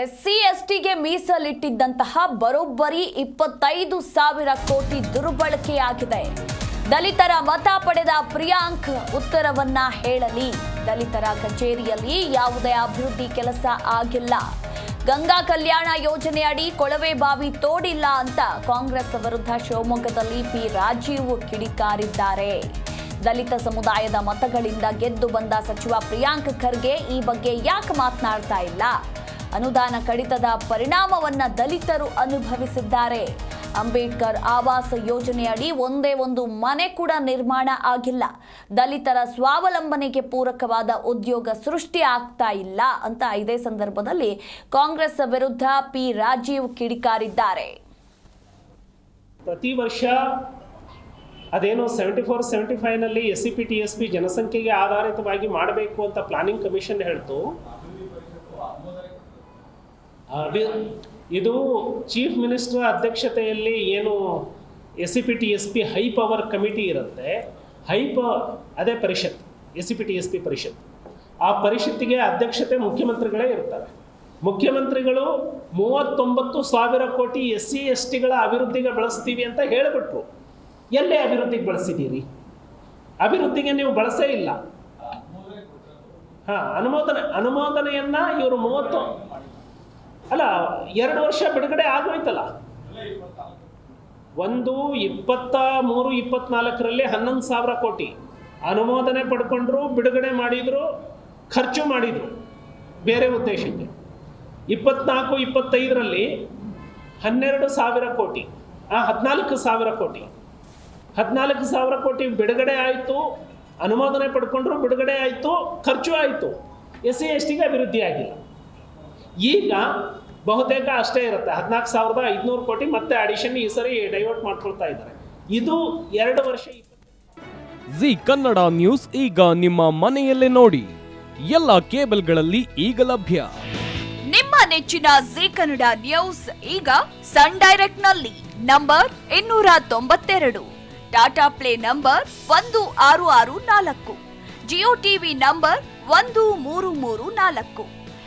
SC ಎಸ್ಟಿಗೆ ಮೀಸಲಿಟ್ಟಿದ್ದಂತಹ ಬರೋಬ್ಬರಿ ಇಪ್ಪತ್ತೈದು ಸಾವಿರ ಕೋಟಿ ದುರ್ಬಳಕೆಯಾಗಿದೆ. ದಲಿತರ ಮತ ಪಡೆದ ಪ್ರಿಯಾಂಕ್ ಉತ್ತರವನ್ನ ಹೇಳಲಿ. ದಲಿತರ ಕಚೇರಿಯಲ್ಲಿ ಯಾವುದೇ ಅಭಿವೃದ್ಧಿ ಕೆಲಸ ಆಗಿಲ್ಲ. ಗಂಗಾ ಕಲ್ಯಾಣ ಯೋಜನೆ ಅಡಿ ಕೊಳವೆ ಬಾವಿ ತೋಡಿಲ್ಲ ಅಂತ ಕಾಂಗ್ರೆಸ್ ವಿರುದ್ಧ ಶಿವಮೊಗ್ಗದಲ್ಲಿ ಪಿ ರಾಜೀವ್ ಕಿಡಿಕಾರಿದ್ದಾರೆ. ದಲಿತ ಸಮುದಾಯದ ಮತಗಳಿಂದ ಗೆದ್ದು ಬಂದ ಸಚಿವ ಪ್ರಿಯಾಂಕ್ ಖರ್ಗೆ ಈ ಬಗ್ಗೆ ಯಾಕೆ ಮಾತನಾಡ್ತಾ ಇಲ್ಲ? ಅನುದಾನ ಕಡಿತದ ಪರಿಣಾಮವನ್ನ ದಲಿತರು ಅನುಭವಿಸಿದ್ದಾರೆ. ಅಂಬೇಡ್ಕರ್ ಆವಾಸ ಯೋಜನೆಯಡಿ ಒಂದೇ ಒಂದು ಮನೆ ಕೂಡ ನಿರ್ಮಾಣ ಆಗಿಲ್ಲ. ದಲಿತರ ಸ್ವಾವಲಂಬನೆಗೆ ಪೂರಕವಾದ ಉದ್ಯೋಗ ಸೃಷ್ಟಿ ಆಗ್ತಾ ಇಲ್ಲ ಅಂತ ಇದೇ ಸಂದರ್ಭದಲ್ಲಿ ಕಾಂಗ್ರೆಸ್ ವಿರುದ್ಧ ಪಿ ರಾಜೀವ್ ಕಿಡಿಕಾರಿದ್ದಾರೆ. ಪ್ರತಿ ವರ್ಷ ಅದೇನೋ seventy four seventy ಫೈವ್ನಲ್ಲಿ S C P T S P ಜನಸಂಖ್ಯೆಗೆ ಆಧಾರಿತವಾಗಿ ಮಾಡಬೇಕು ಅಂತ ಪ್ಲಾನಿಂಗ್ ಕಮಿಷನ್ ಹೇಳ್ತು. ಇದು ಚೀಫ್ ಮಿನಿಸ್ಟರ್ ಅಧ್ಯಕ್ಷತೆಯಲ್ಲಿ ಏನು S C P T S P high power committee ಇರುತ್ತೆ ಹೈ ಪ ಅದೇ ಪರಿಷತ್ S C P T S P ಪರಿಷತ್. ಆ ಪರಿಷತ್ತಿಗೆ ಅಧ್ಯಕ್ಷತೆ ಮುಖ್ಯಮಂತ್ರಿಗಳೇ ಇರ್ತಾರೆ. ಮುಖ್ಯಮಂತ್ರಿಗಳು ಮೂವತ್ತೊಂಬತ್ತು ಸಾವಿರ ಕೋಟಿ ಎಸ್ ಸಿ ಎಸ್ ಟಿಗಳ ಅಭಿವೃದ್ಧಿಗೆ ಬಳಸ್ತೀವಿ ಅಂತ ಹೇಳಿಬಿಟ್ರು. ಎಲ್ಲೇ ಅಭಿವೃದ್ಧಿಗೆ ಬಳಸಿದ್ದೀರಿ ಅಭಿವೃದ್ಧಿಗೆ ನೀವು ಬಳಸೇ ಇಲ್ಲ. ಹಾಂ, ಅನುಮೋದನೆ, ಅನುಮೋದನೆಯನ್ನು ಇವರು ಮೂವತ್ತು ಎರಡು ವರ್ಷ ಬಿಡುಗಡೆ ಆಗೋಯ್ತಲ್ಲ. ಒಂದು ಇಪ್ಪತ್ತ ಮೂರು ಇಪ್ಪತ್ನಾಲ್ಕರಲ್ಲಿ ಹನ್ನೊಂದು ಸಾವಿರ ಕೋಟಿ ಅನುಮೋದನೆ ಪಡ್ಕೊಂಡ್ರು, ಬಿಡುಗಡೆ ಮಾಡಿದ್ರು, ಖರ್ಚು ಮಾಡಿದ್ರು. ಬೇರೆ ಉದ್ದೇಶಕ್ಕೆ ಇಪ್ಪತ್ನಾಲ್ಕು, ಇಪ್ಪತ್ತೈದರಲ್ಲಿ ಹನ್ನೆರಡು ಸಾವಿರ ಕೋಟಿ, ಆ ಹದಿನಾಲ್ಕು ಸಾವಿರ ಕೋಟಿ. ಹದಿನಾಲ್ಕು ಸಾವಿರ ಕೋಟಿ ಬಿಡುಗಡೆ ಆಯಿತು, ಅನುಮೋದನೆ ಪಡ್ಕೊಂಡ್ರು, ಬಿಡುಗಡೆ ಆಯಿತು, ಖರ್ಚು ಆಯಿತು. ಎಸ್ ಸಿ ಎಸ್ ಟಿಗೆ ಅಭಿವೃದ್ಧಿ ಆಗಿಲ್ಲ. ಈಗ ಬಹುತೇಕ ಅಷ್ಟೇ ಇರುತ್ತೆ. ಹದಿನಾಲ್ಕು ಸಾವಿರದ ಐದುನೂರು ಕೋಟಿ ಮತ್ತೆ ಅಡಿಷನ್ ಈ ಸರಿ ಡೈವರ್ಟ್ ಮಾಡ್ಕೊಳ್ತಾ ಇದ್ದಾರೆ. ಇದು ಎರಡು ವರ್ಷ ಜಿ ಕನ್ನಡ ನ್ಯೂಸ್ ಈಗ ನಿಮ್ಮ ಮನೆಯಲ್ಲೇ ನೋಡಿ. ಎಲ್ಲ ಕೇಬಲ್ಗಳಲ್ಲಿ ಈಗ ಲಭ್ಯ. ನಿಮ್ಮ ನೆಚ್ಚಿನ ಜಿ ಕನ್ನಡ ನ್ಯೂಸ್ ಈಗ ಸನ್ ಡೈರೆಕ್ಟ್ನಲ್ಲಿ ನಂಬರ್ ಇನ್ನೂರ ತೊಂಬತ್ತೆರಡು. ಟಾಟಾ ಪ್ಲೇ ನಂಬರ್ ಒಂದು ಆರು ಆರು ನಾಲ್ಕು. ಜಿಯೋ ಟಿವಿ ನಂಬರ್ ಒಂದು ಮೂರು ಮೂರು ನಾಲ್ಕು.